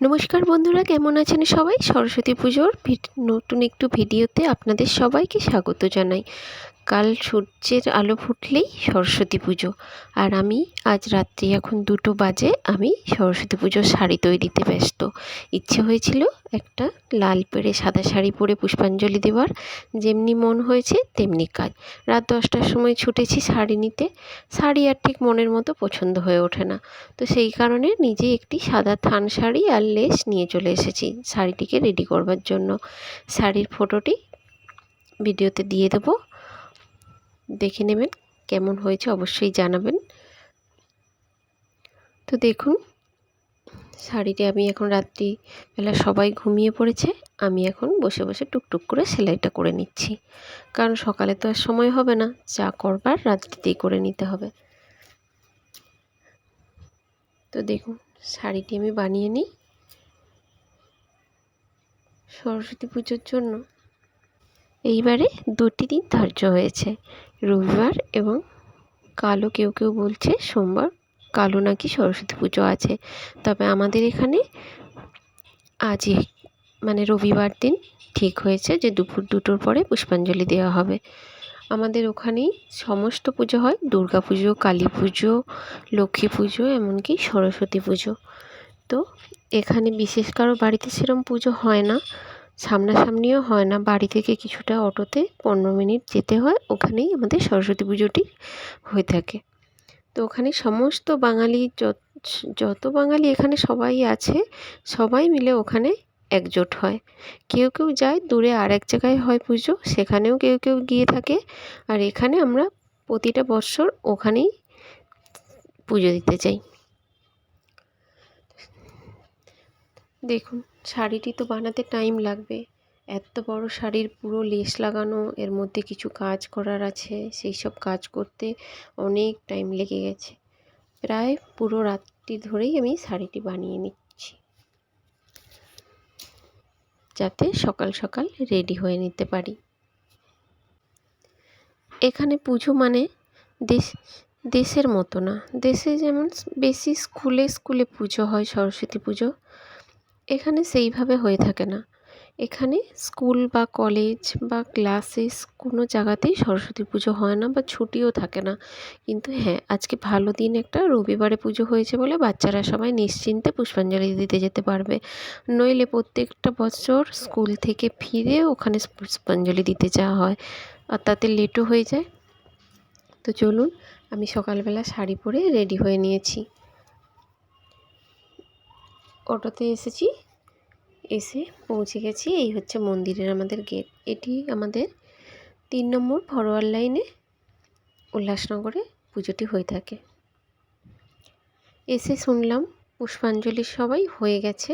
নমস্কার বন্ধুরা কেমন আছেন সবাই? সরস্বতী পুজোর নতুন একটু ভিডিওতে আপনাদের সবাইকে স্বাগত জানাই। কাল সূর্যের আলো ফুটলেই সরস্বতী পুজো। আর আমি আজ রাত্রি এখন দুটো বাজে, আমি সরস্বতী পুজোর শাড়ি তৈরিতে ব্যস্ত। ইচ্ছে হয়েছিল একটা লাল পেড়ে সাদা শাড়ি পরে পুষ্পাঞ্জলি দেওয়ার। যেমনি মন হয়েছে, তেমনি কাজ। রাত দশটার সময় ছুটেছি শাড়ি নিতে। শাড়ি আর ঠিক মনের মতো পছন্দ হয়ে ওঠে না। তো সেই কারণে নিজে একটি সাদা থান শাড়ি আর লেস নিয়ে চলে এসেছি শাড়িটিকে রেডি করবার জন্য। শাড়ির ফটোটি ভিডিওতে দিয়ে দেবো। দেখে নেবেন, কেমন হয়েছে অবশ্যই জানাবেন। তো দেখুন, শাড়িটি আমি এখন রাত্রিবেলা সবাই ঘুমিয়ে পড়েছে, আমি এখন বসে বসে টুকটুক করে সেলাইটা করে নিচ্ছি। কারণ সকালে তো আর সময় হবে না চা করবার রাত্রিতেই করে নিতে হবে। তো দেখুন, শাড়িটি আমি বানিয়ে নিই। সরস্বতী পুজোর জন্য এইবারে দুটি দিন ধার্য হয়েছে। রবিবার এবং কালো কেউ কেউ বলছে সোমবার, কালো নাকি সরস্বতী পুজো আছে। তবে আমাদের এখানে আজই মানে রবিবার দিন ঠিক হয়েছে যে দুপুর দুটোর পরে পুষ্পাঞ্জলি দেওয়া হবে। আমাদের ওখানেই সমস্ত পুজো হয়, দুর্গা পুজো, কালী পুজো, লক্ষ্মী পুজো, এমনকি সরস্বতী পুজো। তো এখানে বিশেষ কারও বাড়িতে সেরম পুজো হয় না। সামনাসামনিও হয় না। বাড়ি থেকে কিছুটা অটোতে পনেরো মিনিট যেতে হয়। ওখানেই আমাদের সরস্বতী পুজোটি হয়ে থাকে। তো ওখানে সমস্ত বাঙালি যত বাঙালি এখানে সবাই আছে, সবাই মিলে ওখানে একজোট হয়। কেউ কেউ যায়, দূরে আর এক জায়গায় হয় পুজো, সেখানেও কেউ কেউ গিয়ে থাকে। আর এখানে আমরা প্রতিটা বৎসর ওখানেই পুজো দিতে যাই। দেখুন, শাড়িটি তো বানাতে টাইম লাগবে। এত বড় শাড়ির পুরো লেস লাগানো, এর মধ্যে কিছু কাজ করার আছে, সেই সব কাজ করতে অনেক টাইম লেগে গেছে। প্রায় পুরো রাত্রি ধরেই আমি শাড়িটি বানিয়ে নিচ্ছি। যাতে সকাল সকাল রেডি হয়ে নিতে পারি। এখানে পুজো মানে দেশ, দেশের মতো না। দেশে যেমন বেশি স্কুলে স্কুলে পুজো হয়, সরস্বতী পুজো। এখানে সেইভাবে হয়ে থাকে না। এখানে স্কুল বা কলেজ বা ক্লাসেস কোনো জায়গাতেই সরস্বতী পুজো হয় না বা ছুটিও থাকে না। কিন্তু হ্যাঁ আজকে ভালো দিন একটা রবিবারে পুজো হয়েছে বলে বাচ্চারা সবাই নিশ্চিন্তে পুষ্পাঞ্জলি দিতে যেতে পারবে। নইলে প্রত্যেকটা বছর স্কুল থেকে ফিরে ওখানে পুষ্পাঞ্জলি দিতে যাওয়া হয় আর তাতে লেটও হয়ে যায়। তো চলুন, আমি সকালবেলা শাড়ি পরে রেডি হয়ে নিয়েছি। অটোতে এসেছি। এসে পৌঁছে গেছি। এই হচ্ছে মন্দিরের আমাদের গেট। এটি আমাদের তিন নম্বর ফরওয়ার লাইনে উল্লাসনগরে পুজোটি হয়ে থাকে। এসে শুনলাম পুষ্পাঞ্জলি সবাই হয়ে গেছে।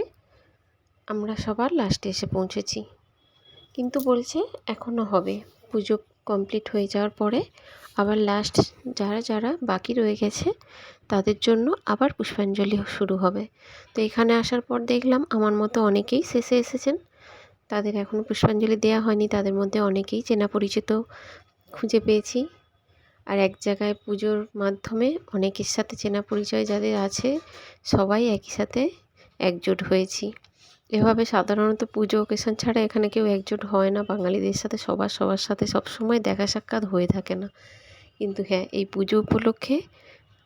আমরা সবার লাস্টে এসে পৌঁছেছি। কিন্তু বলছে এখনও হবে। পুজো কমপ্লিট হয়ে যাওয়ার পরে আবার লাস্ট যারা যারা বাকি রয়ে গেছে, তাদের জন্য আবার পুষ্পাঞ্জলি শুরু হবে। তো এখানে আসার পর দেখলাম আমার মতো অনেকেই শেষে এসেছেন। তাদের এখনও পুষ্পাঞ্জলি দেওয়া হয়নি, তাদের মধ্যে অনেকেই চেনা পরিচিত খুঁজে পেয়েছি। আর এক জায়গায় পুজোর মাধ্যমে অনেকের সাথে চেনা পরিচয় যাদের আছে, সবাই একই সাথে একজোট হয়েছি। এভাবে সাধারণত পুজো অকেশন ছাড়া এখানে কেউ একজোট হয় না। বাঙালিদের সাথে, সবার সবার সাথে সবসময় দেখা সাক্ষাৎ হয়ে থাকে না। কিন্তু হ্যাঁ এই পুজো উপলক্ষে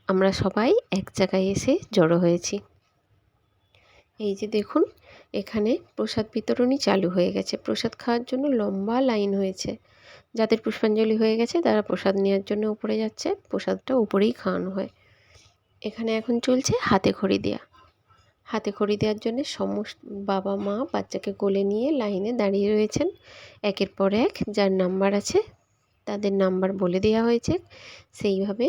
আমরা সবাই এক জায়গায় এসে জড়ো হয়েছি। এই যে দেখুন, এখানে প্রসাদ বিতরণী চালু হয়ে গেছে। প্রসাদ খাওয়ার জন্য লম্বা লাইন হয়েছে। যাদের পুষ্পাঞ্জলি হয়ে গেছে, তারা প্রসাদ নেওয়ার জন্য উপরে যাচ্ছে। প্রসাদটা উপরেই খাওয়ানো হয়। এখানে এখন চলছে হাতে খড়ি দেওয়া হাতে খড়ি দেওয়ার জন্য সমস্ত বাবা মা বাচ্চাকে কোলে নিয়ে লাইনে দাঁড়িয়ে রয়েছেন। একের পর এক যার নাম্বার আছে তাদের নাম্বার বলে দেওয়া হয়েছে। সেইভাবে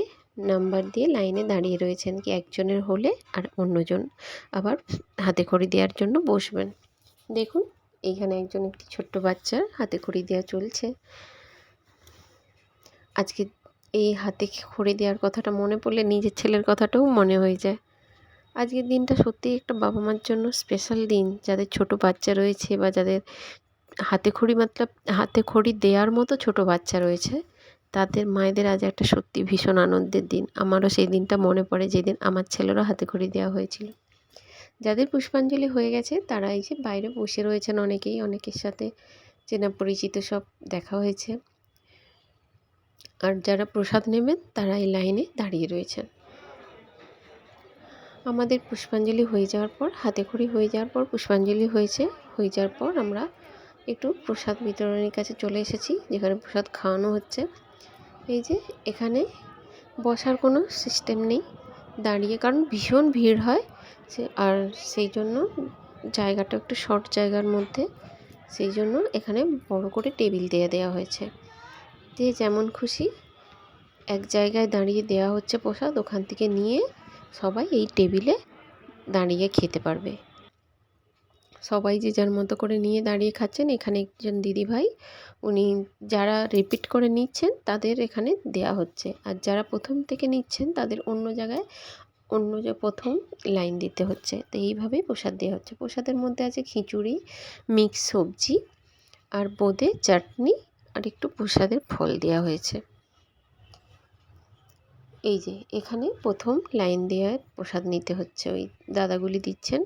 নাম্বার দিয়ে লাইনে দাঁড়িয়ে রয়েছেন কি একজনের হলে আর অন্যজন আবার হাতে খড়ি দেওয়ার জন্য বসবেন। দেখুন, এইখানে একজন একটি ছোট্ট বাচ্চার হাতে খড়ি দেওয়া চলছে। আজকে এই হাতে খড়ি দেওয়ার কথাটা মনে পড়লে নিজের ছেলের কথাটাও মনে হয়ে যায়। আজকের দিনটা সত্যিই একটা বাবা মার জন্য স্পেশাল দিন। যাদের ছোট বাচ্চা রয়েছে বা যাদের হাতে খড়ি মতলব হাতে খড়ি দেওয়ার মতো ছোট বাচ্চা রয়েছে, তাদের মায়েদের আজ একটা সত্যি ভীষণ আনন্দের দিন। আমারও সেই দিনটা মনে পড়ে যেদিন আমার ছেলেরও হাতে খড়ি দেওয়া হয়েছিল। যাদের পুষ্পাঞ্জলি হয়ে গেছে, তারা এই যে বাইরে বসে রয়েছেন অনেকেই, অনেকের সাথে চেনা পরিচিত সব দেখা হয়েছে। আর যারা প্রসাদ নেবেন, তারা এই লাইনে দাঁড়িয়ে রয়েছেন। আমাদের পুষ্পাঞ্জলি হয়ে যাওয়ার পর, হাতে খড়ি হয়ে যাওয়ার পর, পুষ্পাঞ্জলি হয়েছে, হয়ে যাওয়ার পর আমরা একটু প্রসাদ বিতরণের কাছে চলে এসেছি, যেখানে প্রসাদ খাওয়ানো হচ্ছে। এই যে, এখানে বসার কোনো সিস্টেম নেই, দাঁড়িয়ে, কারণ ভীষণ ভিড় হয়, সে, আর সেই জন্য জায়গাটা একটু শর্ট জায়গার মধ্যে, সেই জন্য এখানে বড় করে টেবিল দিয়ে দেওয়া হয়েছে। দিয়ে যেমন খুশি, এক জায়গায় দাঁড়িয়ে দেওয়া হচ্ছে প্রসাদ, ওখান থেকে নিয়ে সবাই এই টেবিলে দাঁড়িয়ে খেতে পারবে। সবাই যে যার মতো করে নিয়ে দাঁড়িয়ে খাচ্ছেন, এখানে একজন দিদিভাই, উনি যারা রিপিট করে নিচ্ছেন, তাদের এখানে দেয়া হচ্ছে। আর যারা প্রথম থেকে নিচ্ছেন, তাদের অন্য জায়গায় অন্য যে প্রথম লাইন দিতে হচ্ছে। তো এইভাবেই প্রসাদ দেওয়া হচ্ছে। প্রসাদের মধ্যে আছে খিচুড়ি মিক্স সবজি, আর বোঁদে চাটনি, আর একটু প্রসাদের ফল দেওয়া হয়েছে। এই যে, এখানে প্রথম লাইন দেওয়ার প্রসাদ নিতে হচ্ছে। ওই দাদাগুলি দিচ্ছেন।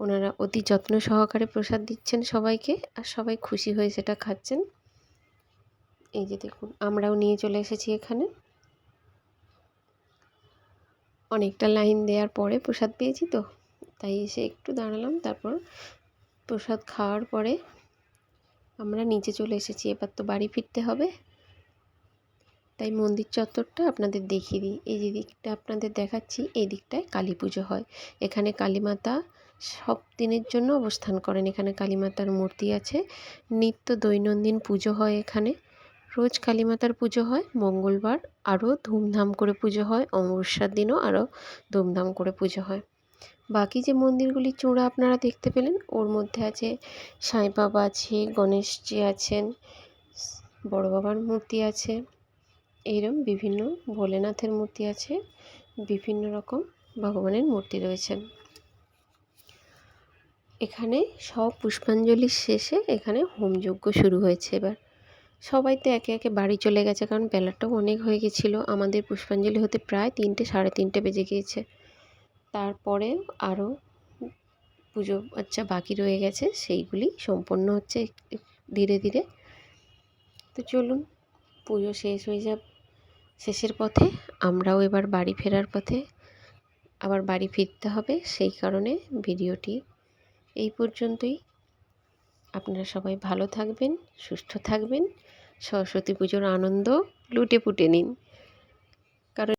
ওনারা অতি যত্ন সহকারে প্রসাদ দিচ্ছেন সবাইকে আর সবাই খুশি হয়ে সেটা খাচ্ছেন। এই যে দেখুন, আমরাও নিয়ে চলে এসেছি এখানে। অনেকটা লাইন দেওয়ার পরে প্রসাদ পেয়েছি তো, তাই এসে একটু দাঁড়ালাম। তারপর প্রসাদ খাওয়ার পরে আমরা নিচে চলে এসেছি। এবার তো বাড়ি ফিরতে হবে। তাই মন্দির চত্বরটা আপনাদের দেখিয়ে দিই। এই যে দিকটা আপনাদের দেখাচ্ছি, এই দিকটায় কালী পুজো হয়। এখানে কালী মাতা সব দিনের জন্য অবস্থান করেন। এখানে কালী মাতার মূর্তি আছে। নিত্য দৈনন্দিন পুজো হয় এখানে। রোজ কালী মাতার পুজো হয়, মঙ্গলবার আরও ধুমধাম করে পুজো হয়, অমাবস্যার দিনও আরও ধুমধাম করে পুজো হয়। বাকি যে মন্দিরগুলির চূড়া আপনারা দেখতে পেলেন, ওর মধ্যে আছে সাই বাবা আছে, গণেশজি আছেন, বড় বাবার মূর্তি আছে। এইরকম বিভিন্ন ভোলেনাথের মূর্তি আছে, বিভিন্ন রকম ভগবানের মূর্তি রয়েছে। এখানে সব পুষ্পাঞ্জলির শেষে এখানে হোমযজ্ঞ শুরু হয়েছে এবার। সবাই তো একে একে বাড়ি চলে গেছে, কারণ বেলাটাও অনেক হয়ে গেছিল। আমাদের পুষ্পাঞ্জলি হতে প্রায় তিনটে, সাড়ে তিনটে বেজে গিয়েছে। তারপরে আরও পুজো আচ্ছা বাকি রয়ে গেছে, সেইগুলি সম্পন্ন হচ্ছে ধীরে ধীরে। তো চলুন, পুজো শেষ হয়ে যাব শেষের পথে আমরাও এবার বাড়ি ফেরার পথে আবার বাড়ি ফিরতে হবে, সেই কারণে ভিডিওটি এই পর্যন্তই। আপনারা সবাই ভালো থাকবেন, সুস্থ থাকবেন, সরস্বতী পুজোর আনন্দ লুটে পুটে নিন।